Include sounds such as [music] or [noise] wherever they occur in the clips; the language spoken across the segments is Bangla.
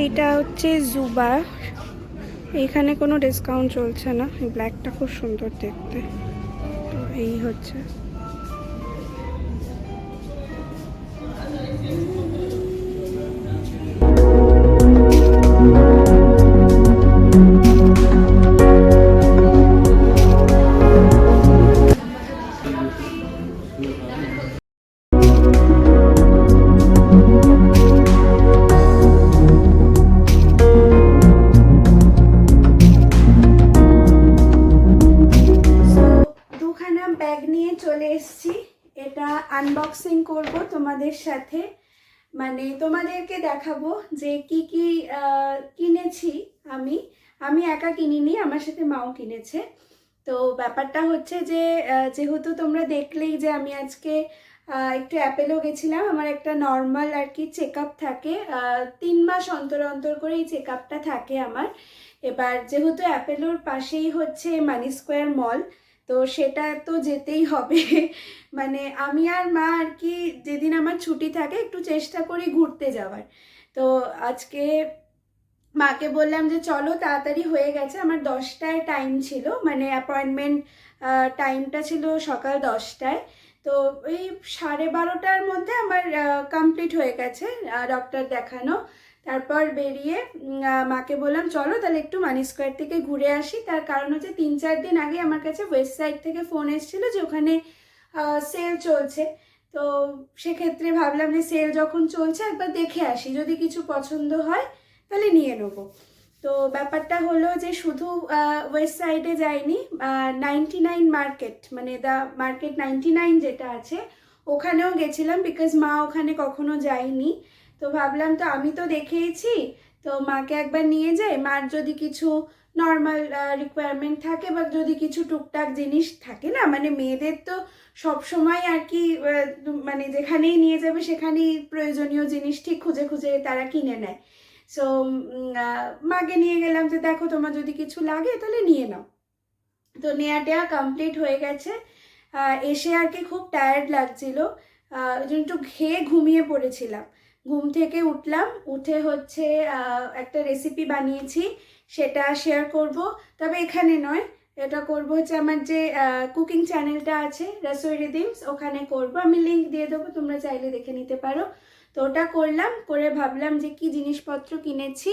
এইটা হচ্ছে জুবা এখানে কোনো ডিসকাউন্ট চলছে না। ব্ল্যাকটা খুব সুন্দর দেখতে। তো এই হচ্ছে। তোমাদের সাথে মানে তোমাদেরকে দেখাবো যে কি কি কিনেছি আমি। আমি একা কিনিনি, আমার সাথে মাও কিনেছে। তো ব্যাপারটা হচ্ছে যে যেহেতু তোমরা দেখলেই যে আমি আজকে একটু অ্যাপেলও গেছিলাম, আমার একটা নর্মাল আর কি চেক থাকে তিন মাস অন্তর অন্তর করে এই চেক থাকে আমার। এবার যেহেতু অ্যাপেলোর পাশেই হচ্ছে মানি স্কোয়ার মল তো সেটা তো যেতেই হবে। মানে আমি আর মা আর কি যেদিন আমার ছুটি থাকে একটু চেষ্টা করি ঘুরতে যাওয়ার। তো আজকে মাকে বললাম যে, চলো তাড়াতাড়ি হয়ে গেছে, আমার দশটায় টাইম ছিল। মানে অ্যাপয়েন্টমেন্ট টাইমটা ছিল সকাল দশটায়। তো ওই সাড়ে বারোটার মধ্যে আমার কমপ্লিট হয়ে গেছে ডক্টর দেখানো। তারপর বেরিয়ে মাকে বললাম, চলো তাহলে একটু মানি স্কোয়ার থেকে ঘুরে আসি। তার কারণ হচ্ছে তিন চার দিন আগে আমার কাছে ওয়েস্ট সাইড থেকে ফোন এসেছিল যে ওখানে সেল চলছে। তো সেক্ষেত্রে ভাবলাম যে সেল যখন চলছে একবার দেখে আসি। যদি কিছু পছন্দ হয়, তাহলে নিয়ে নেব। তো ব্যাপারটা হলো যে শুধু ওয়েস্ট সাইডে যাইনি নাইনটি নাইন মার্কেট মানে দ্য মার্কেট নাইনটি নাইন যেটা আছে, ওখানেও গেছিলাম বিকজ মা ওখানে কখনো যায়নি। তো ভাবলাম তো আমি তো দেখেইছি তো মাকে একবার নিয়ে যাই। মার যদি কিছু নর্মাল রিকোয়ারমেন্ট থাকে বা যদি কিছু টুকটাক জিনিস থাকে না মানে মেয়েদের তো সব সময় আর কি মানে যেখানেই নিয়ে যাবে সেখানেই প্রয়োজনীয় জিনিস ঠিক খুঁজে খুঁজে তারা কিনে নেয়। সো মাকে নিয়ে গেলাম যে দেখো তোমার যদি কিছু লাগে তাহলে নিয়ে নাও। তো নেয়া টেয়া কমপ্লিট হয়ে গেছে। এসে আর কি খুব টায়ার্ড লাগছিল। ওই জন্য একটু খেয়ে ঘুমিয়ে পড়েছিলাম। ঘুম থেকে উঠলাম, উঠে হচ্ছে একটা রেসিপি বানিয়েছি, সেটা শেয়ার করব। তবে এখানে নয়, এটা করব হচ্ছে আমার যে কুকিং চ্যানেলটা আছে রসোই রিদিমস ওখানে করব। আমি লিঙ্ক দিয়ে দেবো, তোমরা চাইলে দেখে নিতে পারো। তো ওটা করলাম, করে ভাবলাম যে কি জিনিসপত্র কিনেছি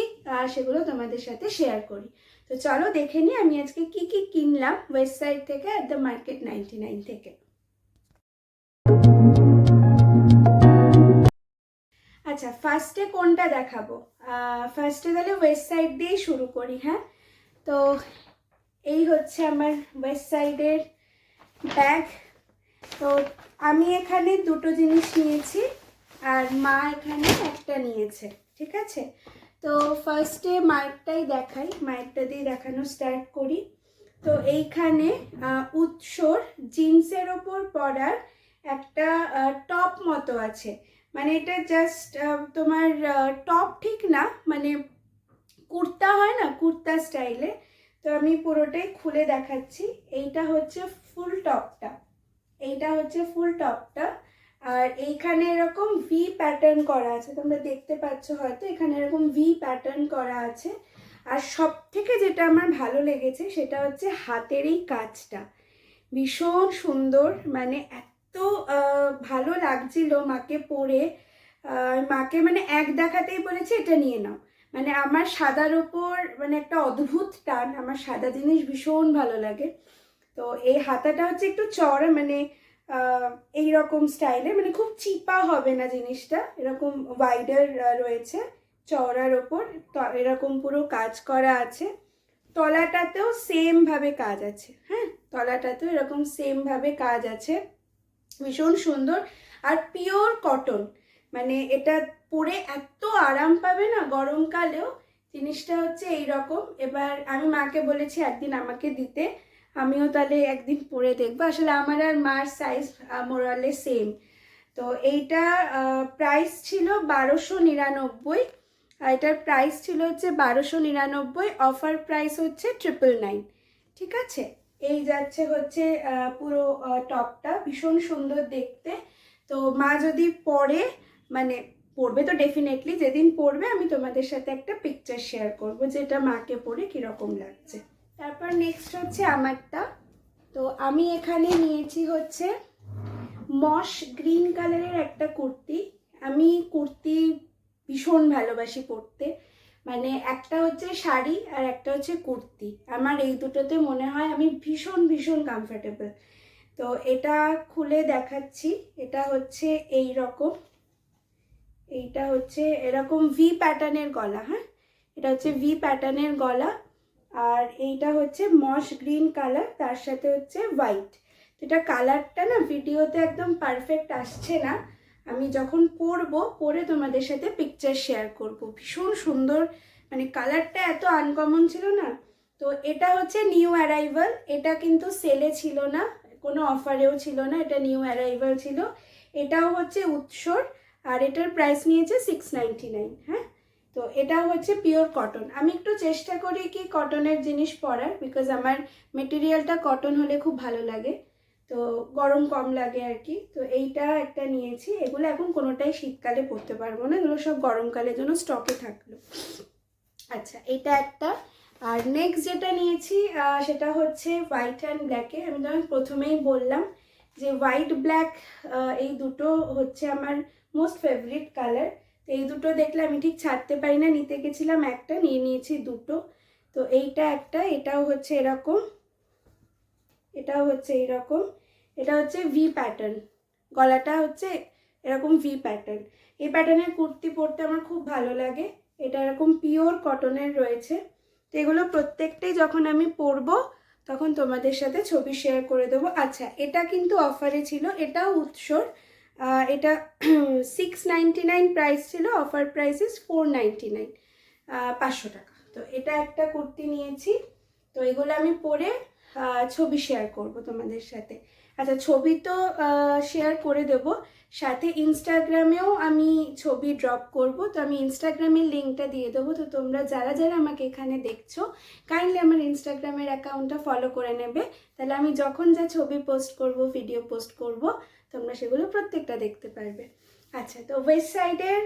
সেগুলো তোমাদের সাথে শেয়ার করি। তো চলো দেখে নিই, আমি আজকে কি কি কিনলাম ওয়েবসাইট থেকে at the market ninety nine থেকে। আচ্ছা ফার্স্টে কোনটা দেখাবো? ফার্স্টে তাহলে ওয়েস্ট সাইড দিয়েই শুরু করি হ্যাঁ? তো এই হচ্ছে আমার ওয়েস্ট সাইডের ব্যাগ তো আমি এখানে দুটো জিনিস নিয়েছি, আর মা এখানে একটা নিয়েছে, ঠিক আছে? তো ফার্স্টে মায়েরটাই দেখাই মায়েরটা দিয়ে দেখানো স্টার্ট করি। তো এইখানে উৎসর জিন্সের ওপর পরার একটা টপ মতো আছে। মানে এটা জাস্ট তোমার টপ ঠিক না মানে কুর্তা হয় না, কুর্তা স্টাইলে তো আমি পুরোটাই খুলে দেখাচ্ছি। এইটা হচ্ছে ফুল টপটা এইটা হচ্ছে ফুল টপটা আর এইখানে এরকম ভি প্যাটার্ন করা আছে। তোমরা দেখতে পাচ্ছ হয়তো, এখানে এরকম ভি প্যাটার্ন করা আছে। আর সব থেকে যেটা আমার ভালো লেগেছে, সেটা হচ্ছে হাতের এই কাজটা ভীষণ সুন্দর মানে এত আহ, ভালো লাগছিল মাকে পরে মাকে মানে এক দেখাতেই বলেছে এটা নিয়ে নাও। মানে আমার সাদার ওপর মানে একটা অদ্ভুত টান আমার সাদা জিনিস ভীষণ ভালো লাগে। তো এই হাতাটা হচ্ছে একটু চড়া মানে এই রকম স্টাইলে মানে খুব চিপা হবে না জিনিসটা এরকম ওয়াইডার রয়েছে চওড়ার ওপর। ত- এরকম পুরো কাজ করা আছে। তলাটাতেও সেম ভাবে কাজ আছে হ্যাঁ? তলাটাতেও এরকম সেম ভাবে কাজ আছে। ভীষণ সুন্দর আর পিওর কটন। মানে এটা পরে এত আরাম পাবে না গরমকালেও জিনিসটা হচ্ছে এই রকম এবার আমি মাকে বলেছি একদিন আমাকে দিতে, আমিও তাহলে একদিন পরে দেখব। আসলে আমার আর মার সাইজ মোরালে সেম তো এইটা প্রাইস ছিল বারোশো নিরানব্বই, আর এটার প্রাইস ছিল হচ্ছে বারোশো নিরানব্বই অফার প্রাইস হচ্ছে ট্রিপল নাইন ঠিক আছে? এই যাচ্ছে হচ্ছে পুরো টপটা ভীষণ সুন্দর দেখতে। তো মা যদি পরে মানে পরবে তো ডেফিনেটলি যেদিন পরবে আমি তোমাদের সাথে একটা পিকচার শেয়ার করব, যেটা মাকে পরে কীরকম লাগছে। তারপর নেক্সট হচ্ছে আমারটা। তো আমি এখানে নিয়েছি হচ্ছে মশ গ্রিন কালারের একটা কুর্তি। আমি কুর্তি ভীষণ ভালোবাসি পরতে মানে একটা হচ্ছে শাড়ি আর একটা হচ্ছে কুর্তি। আমার এই দুটোতে মনে হয় আমি ভীষণ ভীষণ কমফোর্টেবল তো এটা খুলে দেখাচ্ছি। এটা হচ্ছে এই রকম এইটা হচ্ছে এরকম ভি প্যাটার্নের গলা হ্যাঁ? এটা হচ্ছে ভি প্যাটার্নের গলা। আর এইটা হচ্ছে মশ গ্রিন কালার, তার সাথে হচ্ছে হোয়াইট এটা কালারটা না ভিডিওতে একদম পারফেক্ট আসছে না। আমি যখন পরবো, পরে তোমাদের সাথে পিকচার শেয়ার করব। ভীষণ সুন্দর মানে কালারটা এত আনকমন ছিল না? তো এটা হচ্ছে নিউ অ্যারাইভাল এটা কিন্তু সেলে ছিল না, কোনো অফারেও ছিল না, এটা নিউ অ্যারাইভাল ছিল। এটাও হচ্ছে উৎসর, আর এটার প্রাইস নিয়েছে সিক্স নাইনটি নাইন হ্যাঁ? তো এটা হচ্ছে পিওর কটন আমি একটু চেষ্টা করি কি কটনের জিনিস পরার বিকজ আমার মেটেরিয়ালটা কটন হলে খুব ভালো লাগে। তো গরম কম লাগে আর কি। তো এইটা একটা নিয়েছি। এগুলো এখন কোনোটাই শীতকালে পরতে পারব না। এগুলো সব গরমকালের জন্য স্টকে থাকল। আচ্ছা এটা একটা। আর নেক্সট যেটা নিয়েছি সেটা হচ্ছে হোয়াইট অ্যান্ড ব্ল্যাকে আমি যেমন প্রথমেই বললাম যে হোয়াইট ব্ল্যাক এই দুটো হচ্ছে আমার মোস্ট ফেভারিট কালার তো এই দুটো দেখলে আমি ঠিক ছাড়তে পারি না। নিতে গেছিলাম একটা, নিয়ে নিয়েছি দুটো। তো এইটা একটা, এটাও হচ্ছে এরকম। এটাও হচ্ছে এরকম। এটা হচ্ছে ভি প্যাটার্ন গলাটা হচ্ছে এরকম ভি প্যাটার্ন এই প্যাটার্নের কুর্তি পরতে আমার খুব ভালো লাগে। এটা এরকম পিওর কটনের রয়েছে। তো এগুলো প্রত্যেকটাই যখন আমি পরবো, তখন তোমাদের সাথে ছবি শেয়ার করে দেবো। আচ্ছা এটা কিন্তু অফারে ছিল। এটাও উৎসর। এটা সিক্স নাইনটি নাইন প্রাইস ছিল। Offer price is four ninety nine পাঁচশো টাকা। তো এটা একটা কুর্তি নিয়েছি। তো এগুলো আমি পরে ছবি শেয়ার করব তোমাদের সাথে। আচ্ছা ছবি তো শেয়ার করে দেব। সাথে ইনস্টাগ্রামেও আমি ছবি ড্রপ করব। তো আমি ইনস্টাগ্রামের লিঙ্কটা দিয়ে দেবো। তো তোমরা যারা যারা আমাকে এখানে দেখছ কাইন্ডলি আমার ইনস্টাগ্রামের অ্যাকাউন্টটা ফলো করে নেবে। তাহলে আমি যখন যা ছবি পোস্ট করব ভিডিও পোস্ট করব, তোমরা সেগুলো প্রত্যেকটা দেখতে পারবে। আচ্ছা তো ওয়েস্ট সাইডের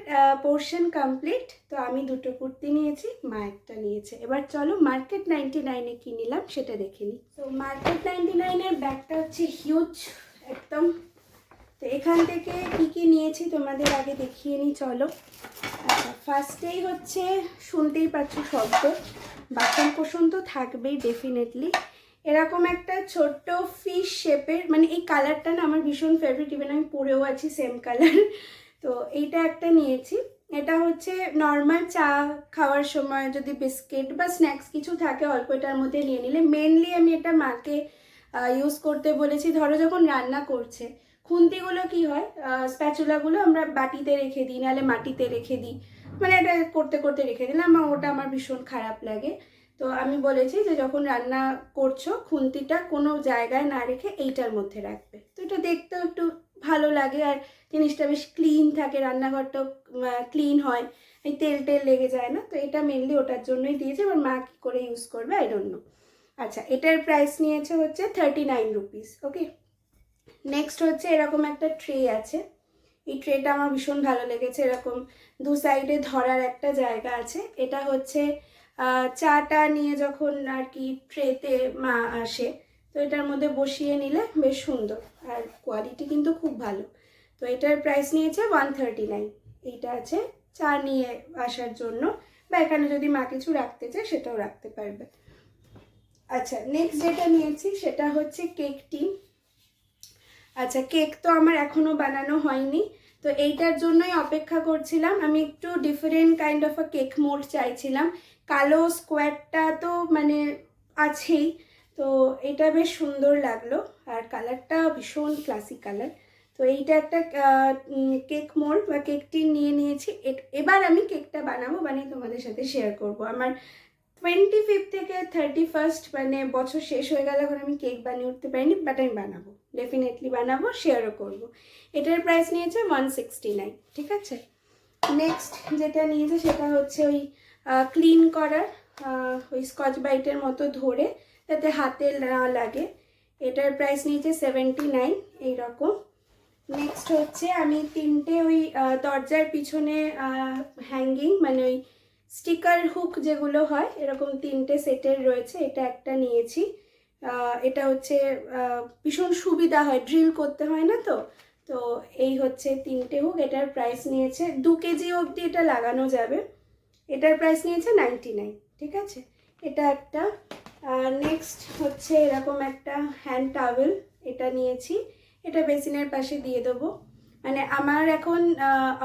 পোর্শন কমপ্লিট তো আমি দুটো কুর্তি নিয়েছি, মা একটা নিয়েছে। এবার চলো মার্কেট নাইনটি নাইনে কী নিলাম সেটা দেখে নিই। তো মার্কেট নাইনটি নাইনের ব্যাগটা হচ্ছে হিউজ একদম। তো এখান থেকে কী কী নিয়েছি তোমাদের আগে দেখিয়ে নিই, চলো। আচ্ছা ফার্স্টেই হচ্ছে, শুনতেই পাচ্ছ শব্দ। বাসন কোসন তো থাকবেই ডেফিনেটলি এরকম একটা ছোট্ট ফিশ শেপের মানে এই কালারটা না আমার ভীষণ ফেভারিট ইভেন আমি পরেও আছি সেম কালার [laughs] তো এইটা একটা নিয়েছি। এটা হচ্ছে নর্মাল চা খাওয়ার সময় যদি বিস্কিট বা স্ন্যাক্স কিছু থাকে, অল্প এটার মধ্যে নিয়ে নিলে। মেনলি আমি এটা মাকে ইউজ করতে বলেছি, ধরো যখন রান্না করছে। খুন্তিগুলো কি হয়? স্প্যাচুলাগুলো আমরা বাটিতে রেখে দিই, নাহলে মাটিতে রেখে দিই। মানে এটা করতে করতে রেখে দিলাম ওটা আমার ভীষণ খারাপ লাগে। তো আমি বলেছি যে যখন রান্না করছ, খুন্তিটা কোনো জায়গায় না রেখে এইটার মধ্যে রাখবে। তো এটা দেখতেও একটু ভালো লাগে আর জিনিসটা বেশ ক্লিন থাকে রান্নাঘরটাও ক্লিন হয়। এই তেল টেল লেগে যায় না, তো এটা মেনলি ওটার জন্যই দিয়েছে। এবার মা কী করে ইউজ করবে আই ডোন্ট নো আচ্ছা এটার প্রাইস নিয়েছে হচ্ছে thirty nine rupees okay next হচ্ছে এরকম একটা ট্রে আছে। এই ট্রেটা আমার ভীষণ ভালো লেগেছে। এরকম দু সাইডে ধরার একটা জায়গা আছে। এটা হচ্ছে চাটা নিয়ে যখন আর কি ট্রেতে মা আসে, তো এটার মধ্যে বসিয়ে নিলে বেশ সুন্দর। আর কোয়ালিটি কিন্তু খুব ভালো। তো এটার প্রাইস নিয়েছে ওয়ান থার্টি নাইন এইটা আছে চা নিয়ে আসার জন্য। বা এখানে যদি মা কিছু রাখতে চায়, সেটাও রাখতে পারবে। আচ্ছা নেক্সট যেটা নিয়েছি, সেটা হচ্ছে কেক টিন আচ্ছা কেক তো আমার এখনও বানানো হয়নি। তো এইটার জন্যই অপেক্ষা করছিলাম। আমি একটু different kind of a cake mould চাইছিলাম। কালো স্কোয়ারটা তো মানে আছেই। তো এটা বেশ সুন্দর লাগল। আর কালারটা ভীষণ ক্লাসিক কালার তো এইটা একটা কেক মোল্ড বা কেকটি নিয়ে নিয়েছি। এবার আমি কেকটা বানাবো, বানিয়ে তোমাদের সাথে শেয়ার করব। আমার টোয়েন্টি ফিফথ থেকে থার্টি ফার্স্ট মানে বছর শেষ হয়ে গেল এখন আমি কেক বানিয়ে উঠতে পারিনি বাট আমি বানাবো। ডেফিনেটলি বানাবো শেয়ারও করব। এটার প্রাইস নিয়েছে ওয়ান সিক্সটি নাইন ঠিক আছে? নেক্সট যেটা নিয়েছে সেটা হচ্ছে ওই ক্লিন করার ওই স্কচ বাইটের মতো ধরে যাতে হাতে না লাগে। এটার প্রাইস নিয়েছে সেভেন্টি নাইন এইরকম। নেক্সট হচ্ছে আমি তিনটে ওই দরজার পিছনে হ্যাঙ্গিং মানে ওই স্টিকার হুক যেগুলো হয়, এরকম তিনটে সেটের রয়েছে, এটা একটা নিয়েছি। এটা হচ্ছে ভীষণ সুবিধা হয় ড্রিল করতে হয় না তো? তো এই হচ্ছে তিনটে হুক এটার প্রাইস নিয়েছে। দু কেজি অবধি এটা লাগানো যাবে। এটার প্রাইস নিয়েছে নাইনটি নাইন ঠিক আছে? এটা একটা নেক্সট হচ্ছে এরকম একটা হ্যান্ড টাওয়েল এটা নিয়েছি। এটা বেসিনের পাশে দিয়ে দেবো। মানে আমার এখন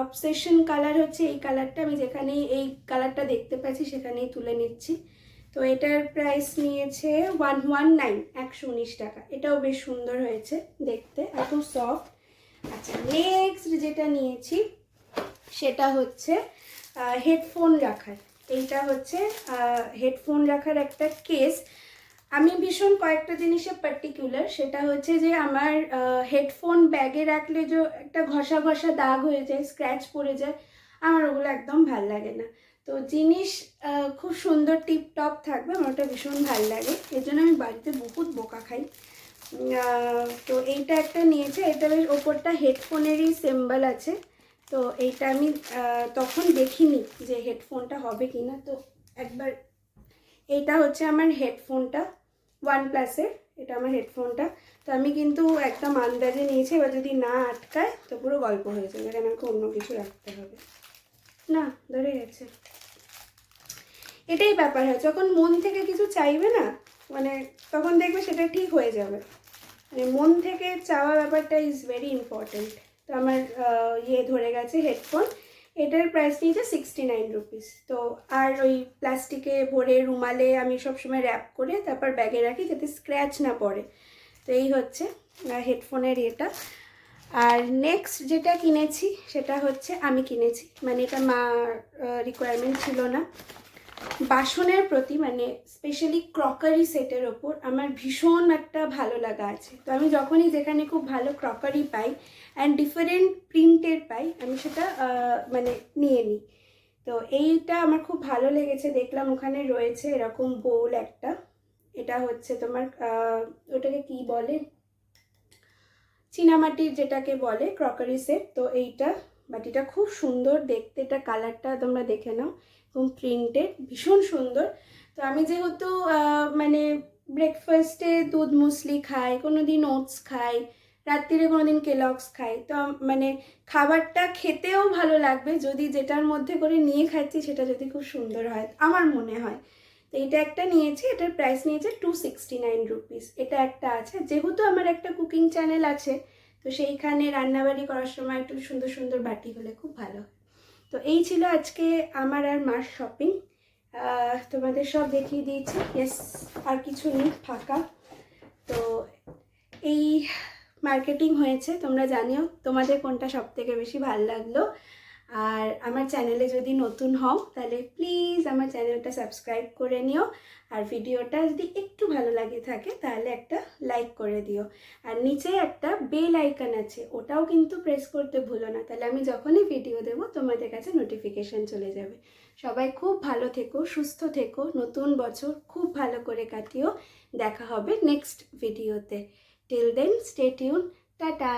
অবসেশন কালার হচ্ছে এই কালারটা আমি যেখানেই এই কালারটা দেখতে পাচ্ছি, সেখানেই তুলে নিচ্ছি। তো এটার প্রাইস নিয়েছে ওয়ান ওয়ান নাইন একশো উনিশ টাকা। এটাও বেশ সুন্দর হয়েছে দেখতে খুব সফট আচ্ছা নেক্সট যেটা নিয়েছি, সেটা হচ্ছে হেডফোন রাখার। এইটা হচ্ছে হেডফোন রাখার একটা কেস আমি ভীষণ কয়েকটা জিনিসে পার্টিকুলার সেটা হচ্ছে যে আমার হেডফোন ব্যাগে রাখলে যে একটা ঘষা ঘষা দাগ হয়ে যায় স্ক্র্যাচ পড়ে যায়, আমার ওগুলো একদম ভালো লাগে না। তো জিনিস খুব সুন্দর টিপ টপ থাকবে, আমার ওটা ভীষণ ভালো লাগে। এর জন্য আমি বাড়িতে বহুত বোকা খাই। তো এইটা একটা নিয়েছে। এটা ওপরটা হেডফোনেরই সিম্বল আছে। তো এইটা আমি তখন দেখিনি যে হেডফোনটা হবে কি না তো একবার, এইটা হচ্ছে আমার হেডফোনটা ওয়ান প্লাসের এটা আমার হেডফোনটা। তো আমি কিন্তু একদম আন্দাজে নিয়েছি, এবার যদি না আটকায়, তো পুরো গল্প হয়ে যাবে। এখানে আমাকে অন্য কিছু রাখতে হবে। না, ধরে গেছে। এটাই ব্যাপার হয়, যখন মন থেকে কিছু চাইবে না মানে তখন দেখবে সেটা ঠিক হয়ে যাবে। মানে মন থেকে চাওয়া ব্যাপারটা ইজ ভেরি ইম্পর্ট্যান্ট তো আমার ইয়ে ধরে গেছে হেডফোন এটার প্রাইস নিয়েছে সিক্সটি নাইন রুপিস তো আর ওই প্লাস্টিকে ভরে রুমালে আমি সবসময় র্যাপ করে তারপর ব্যাগে রাখি যাতে স্ক্র্যাচ না পড়ে। তো এই হচ্ছে হেডফোনের এটা আর নেক্সট যেটা কিনেছি, সেটা হচ্ছে আমি কিনেছি। মানে এটা মা রিকোয়ারমেন্ট ছিল না। বাসনের প্রতি মানে স্পেশালি ক্রকারি সেটের ওপর আমার ভীষণ একটা ভালো লাগা আছে। তো আমি যখনই যেখানে খুব ভালো ক্রকারি পাই অ্যান্ড ডিফারেন্ট প্রিন্টের পাই, আমি সেটা মানে নিয়ে নিই। তো এইটা আমার খুব ভালো লেগেছে, দেখলাম ওখানে রয়েছে এরকম বোল একটা। এটা হচ্ছে তোমার ওটাকে কি বলে? চীনামাটির যেটাকে বলে ক্রকারি সেট তো এইটা। বাটিটা খুব সুন্দর দেখতে, এটা কালারটা তোমরা দেখে নাও। এবং প্রিন্টেড ভীষণ সুন্দর। তো আমি যেহেতু মানে ব্রেকফাস্টে দুধ মুসলি খাই কোনো দিন ওটস খাই, রাত্রিরে কোনো দিন কেলক্স খাই, তো মানে খাবারটা খেতেও ভালো লাগবে। যদি যেটার মধ্যে করে নিয়ে খাচ্ছি, সেটা যদি খুব সুন্দর হয়, আমার মনে হয়। তো এটা একটা নিয়েছি, এটার প্রাইস নিয়েছে টু সিক্সটি নাইন রুপিস এটা একটা আছে, যেহেতু আমার একটা কুকিং চ্যানেল আছে, তো সেইখানে রান্নাবাড়ি করার সময় একটু সুন্দর সুন্দর বাটি হলে খুব ভালো হয়। তো এই ছিল আজকে আমার আর মার শপিং তোমাদের সব দেখিয়ে দিয়েছি। ইয়েস আর কিছু নেই, ফাঁকা। তো এই মার্কেটিং হয়েছে, তোমরা জানিও। তোমাদের কোনটা সব থেকে বেশি ভালো লাগল? আর আমার চ্যানেলে যদি নতুন হও, তাহলে প্লিজ আমার চ্যানেলটা সাবস্ক্রাইব করে নিও। আর ভিডিওটা যদি একটু ভালো লাগে থাকে, তাহলে একটা লাইক করে দিও। আর নিচে একটা বেল আইকন আছে, ওটাও কিন্তু প্রেস করতে ভুলো না। তাহলে আমি যখনই ভিডিও দেবো, তোমাদের কাছে নোটিফিকেশন চলে যাবে। সবাই খুব ভালো থেকো, সুস্থ থেকো, নতুন বছর খুব ভালো করে কাটিও। দেখা হবে নেক্সট ভিডিওতে till then stay tuned tata!